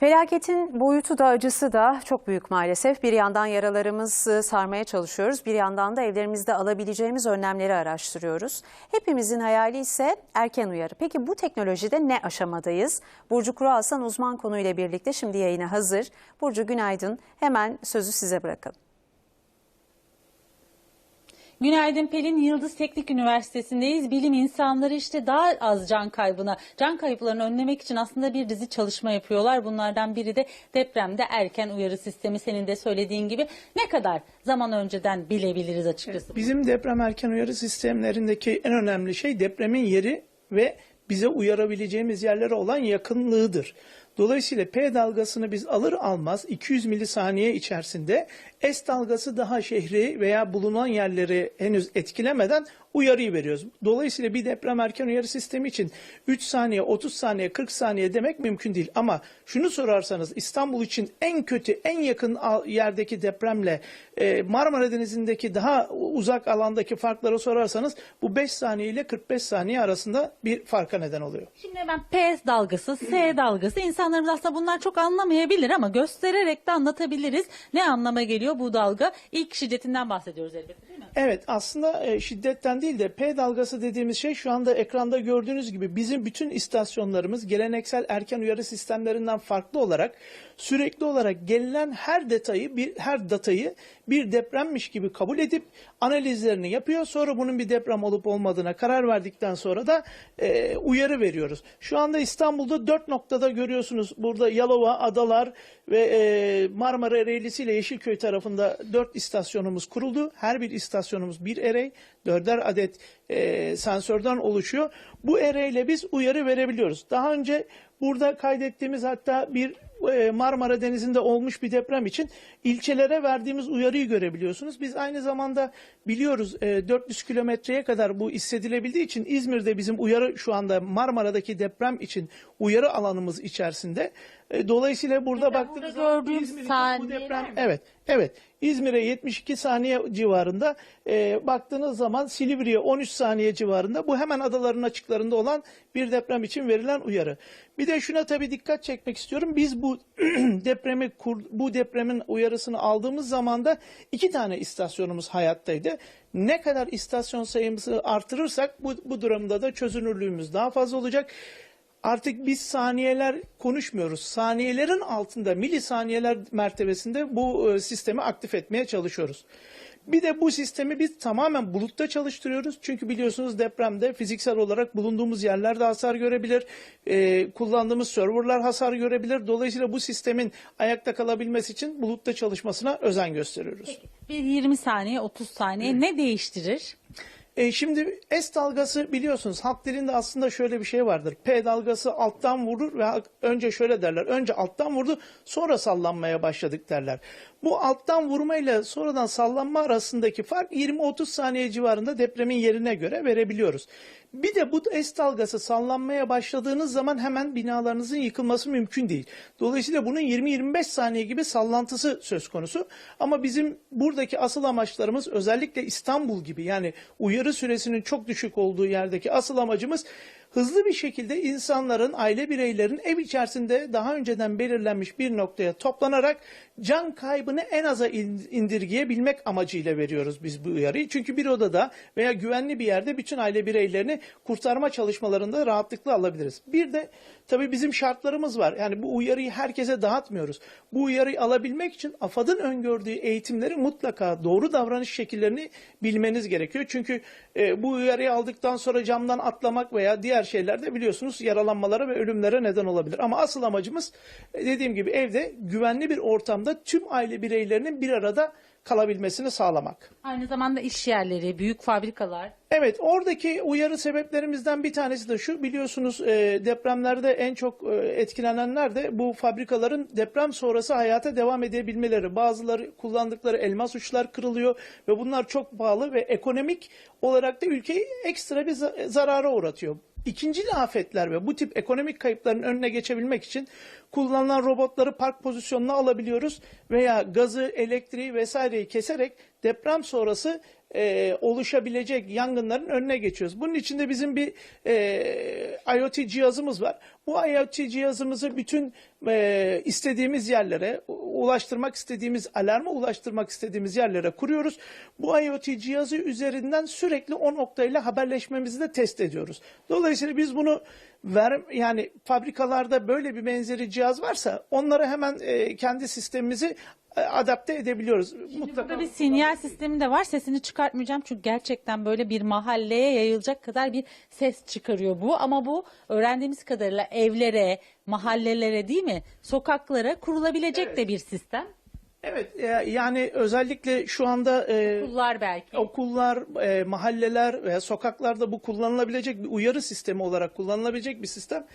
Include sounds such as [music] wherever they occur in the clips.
Felaketin boyutu da acısı da çok büyük maalesef. Bir yandan yaralarımızı sarmaya çalışıyoruz. Bir yandan da evlerimizde alabileceğimiz önlemleri araştırıyoruz. Hepimizin hayali ise erken uyarı. Peki bu teknolojide ne aşamadayız? Burcu Kuru uzman konuyla birlikte şimdi yayına hazır. Burcu günaydın. Hemen sözü size bırakalım. Günaydın Pelin Yıldız Teknik Üniversitesi'ndeyiz. Bilim insanları işte daha az can kaybına, can kayıplarını önlemek için aslında bir dizi çalışma yapıyorlar. Bunlardan biri de depremde erken uyarı sistemi senin de söylediğin gibi. Ne kadar zaman önceden bilebiliriz açıkçası? Bizim deprem erken uyarı sistemlerindeki en önemli şey depremin yeri ve bize uyarabileceğimiz yerlere olan yakınlığıdır. Dolayısıyla P dalgasını biz alır almaz 200 milisaniye içerisinde S dalgası daha şehri veya bulunan yerleri henüz etkilemeden uyarıyı veriyoruz. Dolayısıyla bir deprem erken uyarı sistemi için 3 saniye, 30 saniye, 40 saniye demek mümkün değil. Ama şunu sorarsanız İstanbul için en kötü, en yakın yerdeki depremle e, Marmara Denizi'ndeki daha uzak alandaki farkları sorarsanız bu 5 saniye ile 45 saniye arasında bir farka neden oluyor. Şimdi hemen P dalgası, S dalgası insanlarımız aslında bunlar çok anlamayabilir ama göstererek de anlatabiliriz. Ne anlama geliyor bu dalga? İlk şiddetinden bahsediyoruz elbette değil mi? Evet aslında e, şiddetten değil de P dalgası dediğimiz şey şu anda ekranda gördüğünüz gibi bizim bütün istasyonlarımız geleneksel erken uyarı sistemlerinden farklı olarak sürekli olarak gelinen her detayı bir her datayı bir depremmiş gibi kabul edip analizlerini yapıyor. Sonra bunun bir deprem olup olmadığına karar verdikten sonra da e, uyarı veriyoruz. Şu anda İstanbul'da dört noktada görüyorsunuz. Burada Yalova, Adalar ve e, Marmara Ereğlisi ile Yeşilköy tarafında dört istasyonumuz kuruldu. Her bir istasyonumuz bir erey, dörder adet e, sensörden oluşuyor. Bu ereyle biz uyarı verebiliyoruz. Daha önce burada kaydettiğimiz hatta bir e, Marmara Denizi'nde olmuş bir deprem için ilçelere verdiğimiz uyarıyı görebiliyorsunuz. Biz aynı zamanda biliyoruz 400 e, kilometreye kadar bu hissedilebildiği için İzmir'de bizim uyarı şu anda Marmara'daki deprem için uyarı alanımız içerisinde. E, dolayısıyla burada Mesela baktığınız burada zaman İzmir'in bu deprem mi? evet evet İzmir'e 72 saniye civarında e, baktığınız zaman Silivri'ye 13 saniye civarında bu hemen adaların açıklarında olan bir deprem için verilen uyarı. Bir de şuna tabii dikkat çekmek istiyorum. Biz bu [clears throat] depremi bu depremin uyarısını aldığımız zaman da iki tane istasyonumuz hayattaydı. Ne kadar istasyon sayımızı artırırsak bu, bu durumda da çözünürlüğümüz daha fazla olacak. Artık biz saniyeler konuşmuyoruz. Saniyelerin altında milisaniyeler mertebesinde bu e, sistemi aktif etmeye çalışıyoruz. Bir de bu sistemi biz tamamen bulutta çalıştırıyoruz. Çünkü biliyorsunuz depremde fiziksel olarak bulunduğumuz yerlerde hasar görebilir. Ee, kullandığımız serverlar hasar görebilir. Dolayısıyla bu sistemin ayakta kalabilmesi için bulutta çalışmasına özen gösteriyoruz. Bir 20 saniye, 30 saniye ne değiştirir? E, şimdi S dalgası biliyorsunuz halk dilinde aslında şöyle bir şey vardır. P dalgası alttan vurur ve önce şöyle derler. Önce alttan vurdu sonra sallanmaya başladık derler. Bu alttan vurmayla sonradan sallanma arasındaki fark 20-30 saniye civarında depremin yerine göre verebiliyoruz. Bir de bu S dalgası sallanmaya başladığınız zaman hemen binalarınızın yıkılması mümkün değil. Dolayısıyla bunun 20-25 saniye gibi sallantısı söz konusu. Ama bizim buradaki asıl amaçlarımız özellikle İstanbul gibi yani uyarı süresinin çok düşük olduğu yerdeki asıl amacımız hızlı bir şekilde insanların, aile bireylerin ev içerisinde daha önceden belirlenmiş bir noktaya toplanarak can kaybını en aza indirgeyebilmek amacıyla veriyoruz biz bu uyarıyı. Çünkü bir odada veya güvenli bir yerde bütün aile bireylerini kurtarma çalışmalarında rahatlıkla alabiliriz. Bir de tabii bizim şartlarımız var. Yani bu uyarıyı herkese dağıtmıyoruz. Bu uyarıyı alabilmek için AFAD'ın öngördüğü eğitimleri mutlaka doğru davranış şekillerini bilmeniz gerekiyor. Çünkü e, bu uyarıyı aldıktan sonra camdan atlamak veya diğer şeylerde biliyorsunuz yaralanmalara ve ölümlere neden olabilir. Ama asıl amacımız e, dediğim gibi evde güvenli bir ortamda tüm aile bireylerinin bir arada kalabilmesini sağlamak. Aynı zamanda iş yerleri, büyük fabrikalar. Evet oradaki uyarı sebeplerimizden bir tanesi de şu biliyorsunuz e, depremlerde en çok e, etkilenenler de bu fabrikaların deprem sonrası hayata devam edebilmeleri. Bazıları kullandıkları elmas uçlar kırılıyor ve bunlar çok pahalı ve ekonomik olarak da ülkeyi ekstra bir zarara uğratıyor. İkinci afetler ve bu tip ekonomik kayıpların önüne geçebilmek için kullanılan robotları park pozisyonuna alabiliyoruz veya gazı, elektriği vesaireyi keserek deprem sonrası e, oluşabilecek yangınların önüne geçiyoruz. Bunun için de bizim bir e, IoT cihazımız var. Bu IoT cihazımızı bütün e, istediğimiz yerlere ulaştırmak istediğimiz alarma ulaştırmak istediğimiz yerlere kuruyoruz. Bu IoT cihazı üzerinden sürekli o noktayla haberleşmemizi de test ediyoruz. Dolayısıyla biz bunu ver yani fabrikalarda böyle bir benzeri cihaz varsa onlara hemen e, kendi sistemimizi e, adapte edebiliyoruz. Mutlaka Burada bir sinyal sistemi de var. Sesini çıkartmayacağım çünkü gerçekten böyle bir mahalleye yayılacak kadar bir ses çıkarıyor bu. Ama bu öğrendiğimiz kadarıyla evlere, mahallelere değil mi? Sokaklara kurulabilecek de bir sistem. Evet e, yani özellikle şu anda e, Kullar belki. okullar, e, mahalleler ve sokaklarda bu kullanılabilecek bir uyarı sistemi olarak kullanılabilecek bir sistem.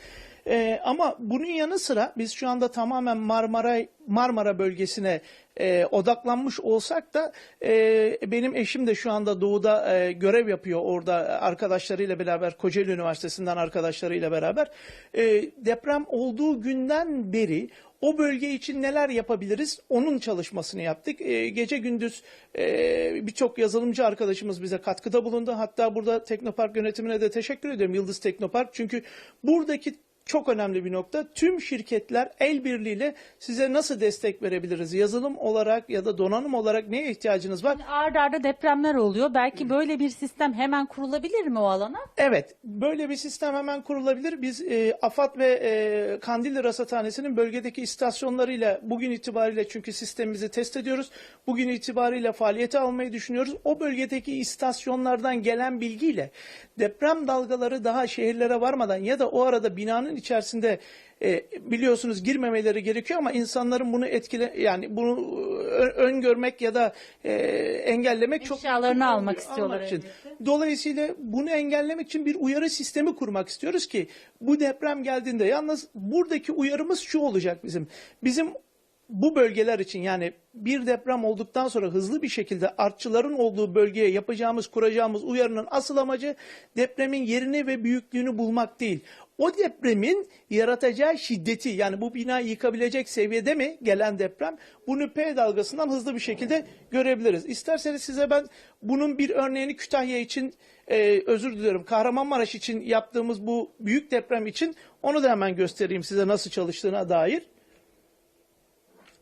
E, ama bunun yanı sıra biz şu anda tamamen Marmara Marmara bölgesine e, odaklanmış olsak da e, benim eşim de şu anda doğuda e, görev yapıyor orada arkadaşlarıyla beraber Kocaeli Üniversitesi'nden arkadaşlarıyla beraber E, deprem olduğu günden beri o bölge için neler yapabiliriz? Onun çalışmasını yaptık. E, gece gündüz e, birçok yazılımcı arkadaşımız bize katkıda bulundu. Hatta burada Teknopark yönetimine de teşekkür ediyorum. Yıldız Teknopark. Çünkü buradaki çok önemli bir nokta. Tüm şirketler el birliğiyle size nasıl destek verebiliriz? Yazılım olarak ya da donanım olarak neye ihtiyacınız var? Arda arda depremler oluyor. Belki böyle bir sistem hemen kurulabilir mi o alana? Evet, böyle bir sistem hemen kurulabilir. Biz e, AFAD ve e, Kandilli Rasathanesi'nin bölgedeki istasyonlarıyla bugün itibariyle çünkü sistemimizi test ediyoruz. Bugün itibariyle faaliyete almayı düşünüyoruz. O bölgedeki istasyonlardan gelen bilgiyle deprem dalgaları daha şehirlere varmadan ya da o arada binanın içerisinde e, biliyorsunuz girmemeleri gerekiyor ama insanların bunu etkile yani bunu e, öngörmek ya da e, engellemek çok Eşyalarını almak Almak istiyorlar için. elbette. Dolayısıyla bunu engellemek için bir uyarı sistemi kurmak istiyoruz ki bu deprem geldiğinde yalnız buradaki uyarımız şu olacak bizim. Bizim bu bölgeler için yani bir deprem olduktan sonra hızlı bir şekilde artçıların olduğu bölgeye yapacağımız, kuracağımız uyarının asıl amacı depremin yerini ve büyüklüğünü bulmak değil. O depremin yaratacağı şiddeti yani bu binayı yıkabilecek seviyede mi gelen deprem bunu P dalgasından hızlı bir şekilde görebiliriz. İsterseniz size ben bunun bir örneğini Kütahya için e, özür diliyorum Kahramanmaraş için yaptığımız bu büyük deprem için onu da hemen göstereyim size nasıl çalıştığına dair.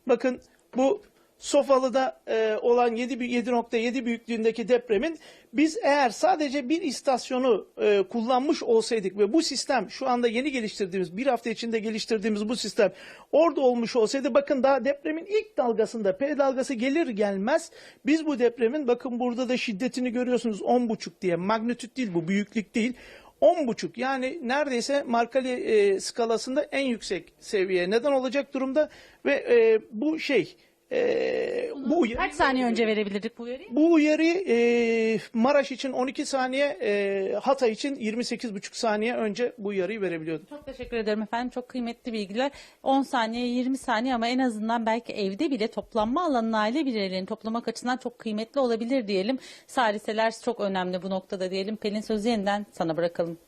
Bakın bu Sofalı'da e, olan 7 büy- 7.7 büyüklüğündeki depremin biz eğer sadece bir istasyonu e, kullanmış olsaydık ve bu sistem şu anda yeni geliştirdiğimiz bir hafta içinde geliştirdiğimiz bu sistem orada olmuş olsaydı bakın daha depremin ilk dalgasında P dalgası gelir gelmez biz bu depremin bakın burada da şiddetini görüyorsunuz 10.5 diye magnitüt değil bu büyüklük değil 10.5 yani neredeyse Markali e, skalasında en yüksek seviye neden olacak durumda ve e, bu şey e, bu uyarı, Kaç saniye önce verebilirdik bu uyarıyı? bu uyarı e, Maraş için 12 saniye e, Hatay için 28,5 saniye önce bu uyarıyı verebiliyordu. Çok teşekkür ederim efendim. Çok kıymetli bilgiler. 10 saniye, 20 saniye ama en azından belki evde bile toplanma alanını aile bireylerini toplamak açısından çok kıymetli olabilir diyelim. Saliseler çok önemli bu noktada diyelim. Pelin sözü yeniden sana bırakalım.